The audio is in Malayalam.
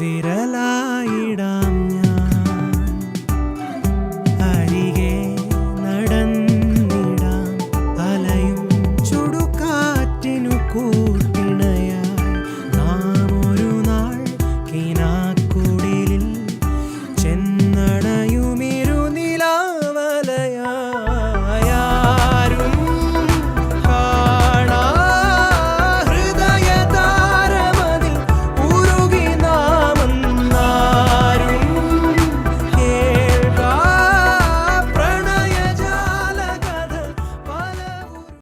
വിരലായിടാം ഞാൻ.